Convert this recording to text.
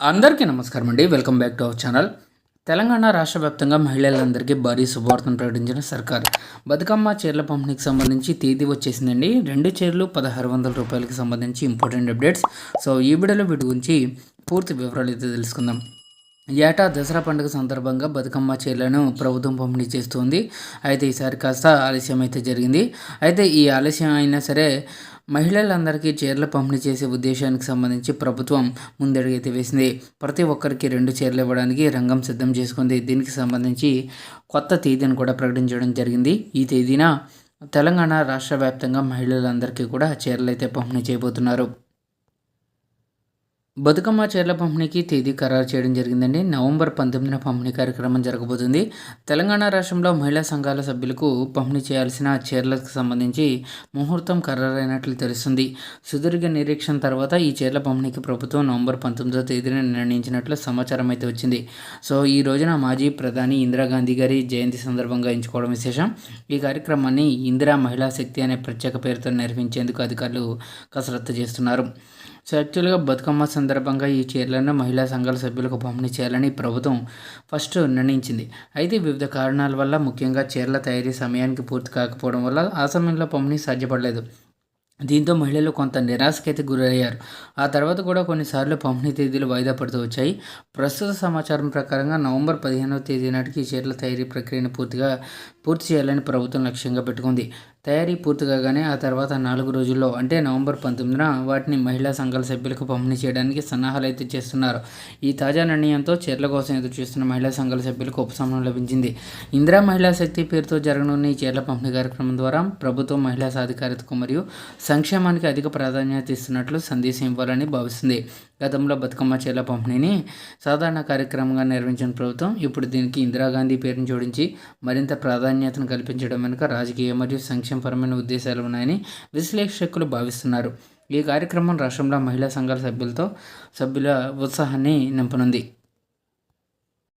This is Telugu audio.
అందరికీ నమస్కారం అండి. Welcome back to our channel. Telangana రాష్ట్ర వ్యాప్తంగా మహిళలందరికీ భారీ శుభవార్తను ప్రకటించిన సర్కార్. బతుకమ్మ చీరల పంపిణీకి సంబంధించి తేదీ వచ్చేసిందండి. రెండు చీరలు పదహారు వందల రూపాయలకి సంబంధించి ఇంపార్టెంట్ అప్డేట్స్ సో ఈ వీడియోలో వీటి గురించి పూర్తి వివరాలు అయితే తెలుసుకుందాం. ఏటా దసరా పండుగ సందర్భంగా బతుకమ్మ చీరలను ప్రభుత్వం పంపిణీ చేస్తుంది. అయితే ఈసారి కాస్త ఆలస్యం అయితే జరిగింది. అయితే ఈ ఆలస్యం అయినా సరే మహిళలందరికీ చీరలు పంపిణీ చేసే ఉద్దేశానికి సంబంధించి ప్రభుత్వం ముందడుగైతే వేసింది. ప్రతి ఒక్కరికి రెండు చీరలు ఇవ్వడానికి రంగం సిద్ధం చేసుకుంది. దీనికి సంబంధించి కొత్త తేదీని కూడా ప్రకటించడం జరిగింది. ఈ తేదీన తెలంగాణ రాష్ట్ర వ్యాప్తంగా మహిళలందరికీ కూడా చీరలు అయితే పంపిణీ చేయబోతున్నారు. బతుకమ్మ చీరల పంపిణీకి తేదీ ఖరారు చేయడం జరిగిందండి. నవంబర్ పంతొమ్మిదిన పంపిణీ కార్యక్రమం జరగబోతుంది. తెలంగాణ రాష్ట్రంలో మహిళా సంఘాల సభ్యులకు పంపిణీ చేయాల్సిన చీరలకు సంబంధించి ముహూర్తం ఖరారైనట్లు తెలుస్తుంది. సుదీర్ఘ నిరీక్షణ తర్వాత ఈ చీరల పంపిణీకి ప్రభుత్వం నవంబర్ పంతొమ్మిదో తేదీన నిర్ణయించినట్లు సమాచారం అయితే వచ్చింది. సో ఈ రోజున మాజీ ప్రధాని ఇందిరాగాంధీ గారి జయంతి సందర్భంగా ఎంచుకోవడం విశేషం. ఈ కార్యక్రమాన్ని ఇందిరా మహిళా శక్తి అనే ప్రత్యేక పేరుతో నిర్వహించేందుకు అధికారులు కసరత్తు చేస్తున్నారు. సో యాక్చువల్గా బతుకమ్మ సందర్భంగా ఈ చీరలను మహిళా సంఘాల సభ్యులకు పంపిణీ చేయాలని ప్రభుత్వం ఫస్ట్ నిర్ణయించింది. అయితే వివిధ కారణాల వల్ల ముఖ్యంగా చీరల తయారీ సమయానికి పూర్తి కాకపోవడం వల్ల ఆ సమయంలో పంపిణీ సాధ్యపడలేదు. దీంతో మహిళలు కొంత నిరాశకైతే గురయ్యారు. ఆ తర్వాత కూడా కొన్నిసార్లు పంపిణీ తేదీలు వాయిదా పడుతూ వచ్చాయి. ప్రస్తుత సమాచారం ప్రకారంగా నవంబర్ పదిహేనవ తేదీ నాటికి చీరల తయారీ ప్రక్రియను పూర్తిగా పూర్తి చేయాలని ప్రభుత్వం లక్ష్యంగా పెట్టుకుంది. తయారీ పూర్తి కాగానే ఆ తర్వాత నాలుగు రోజుల్లో అంటే నవంబర్ పంతొమ్మిదిన వాటిని మహిళా సంఘాల సభ్యులకు పంపిణీ చేయడానికి సన్నాహాలు అయితే చేస్తున్నారు. ఈ తాజా నిర్ణయంతో చీరల కోసం ఎదురు చూస్తున్న మహిళా సంఘాల సభ్యులకు ఉపశమనం లభించింది. ఇందిరా మహిళా శక్తి పేరుతో జరగనున్న ఈ చీరల పంపిణీ కార్యక్రమం ద్వారా ప్రభుత్వం మహిళా సాధికారతకు మరియు సంక్షేమానికి అధిక ప్రాధాన్యత ఇస్తున్నట్లు సందేశం ఇవ్వాలని భావిస్తుంది. గతంలో బతుకమ్మ చీరల పంపిణీని సాధారణ కార్యక్రమంగా నిర్వహించిన ప్రభుత్వం ఇప్పుడు దీనికి ఇందిరాగాంధీ పేరును జోడించి మరింత ప్రాధాన్యతను కల్పించడం వెనుక రాజకీయ మరియు సంక్షేమపరమైన ఉద్దేశాలు ఉన్నాయని విశ్లేషకులు భావిస్తున్నారు. ఈ కార్యక్రమం రాష్ట్రంలో మహిళా సంఘాల సభ్యులతో సభ్యుల ఉత్సాహాన్ని నింపనుంది.